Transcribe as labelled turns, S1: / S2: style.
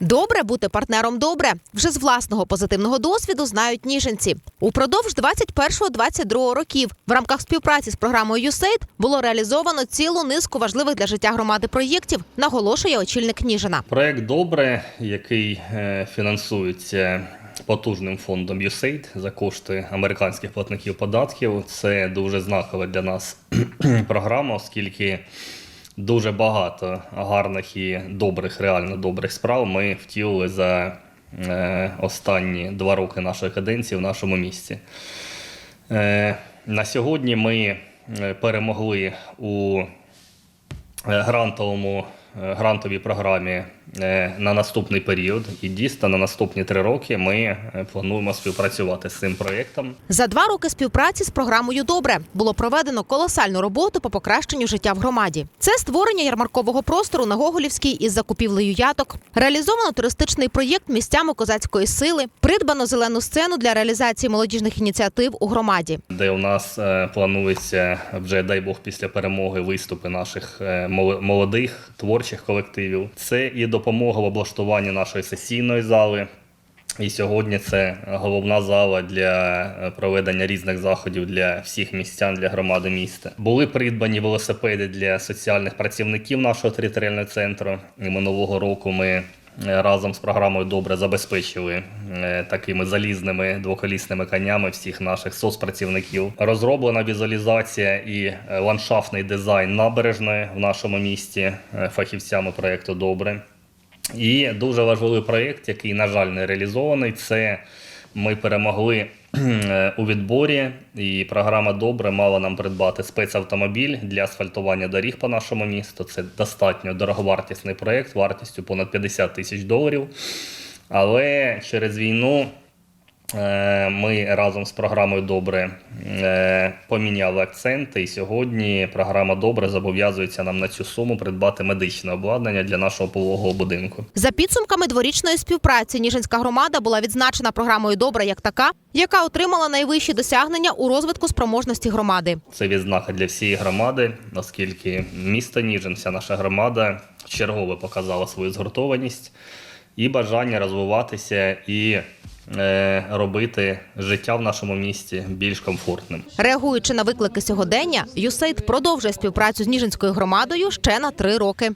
S1: Добре бути партнером добре. Вже з власного позитивного досвіду знають ніженці. Упродовж 21-22 років в рамках співпраці з програмою USAID було реалізовано цілу низку важливих для життя громади проєктів, наголошує очільник Ніжина.
S2: Проект Добре, який е, фінансується потужним фондом USAID за кошти американських платників податків, це дуже знакова для нас програма, оскільки дуже багато гарних і добрих, реально добрих справ ми втілили за е, останні два роки нашої каденції в нашому місті. Е, На сьогодні ми е, перемогли у грантовому грантовій програмі е, на наступний період. І дійсно на наступні три роки ми е, плануємо співпрацювати з цим проєктом.
S1: За два роки співпраці з програмою Добре було проведено колосальну роботу по покращенню життя в громаді. Це створення ярмаркового простору на Гоголівській із закупівлею яток, реалізовано туристичний проєкт місцями козацької сили, придбано зелену сцену для реалізації молодіжних ініціатив у громаді.
S2: де у нас е, планується вже, дай Бог, після перемоги виступи наших е, мол- молодих творчих колективів. Це і допомога в облаштуванні нашої сесійної зали. І сьогодні це головна зала для е, проведення різних заходів для всіх містян, для громади міста. Були придбані велосипеди для соціальних працівників нашого територіального центру. І минулого року ми разом з програмою добре забезпечили е, такими залізними двоколісними конями всіх наших соцпрацівників. Розроблена візуалізація і е, ландшафтний дизайн набережної в нашому місті е, фахівцями проєкту Добре. І дуже важливий проєкт, який, на жаль, не реалізований. Це ми перемогли е, у відборі, і програма Добре мала нам придбати спецавтомобіль для асфальтування доріг по нашому місту. Це достатньо дороговартісний проєкт вартістю понад 50 тисяч доларів. Але через війну Ми разом з програмою Добре е, поміняли акценти, і сьогодні програма Добре зобов'язується нам на цю суму придбати медичне обладнання для нашого пологового будинку.
S1: За підсумками дворічної співпраці Ніжинська громада була відзначена програмою Добре як така, яка отримала найвищі досягнення у розвитку спроможності громади.
S2: Це відзнака для всієї громади, оскільки місто Ніжин, вся наша громада чергове показала свою згуртованість і бажання розвиватися і е, робити життя в нашому місті більш комфортним.
S1: Реагуючи на виклики сьогодення, Юсейд продовжує співпрацю з Ніжинською громадою ще на три роки.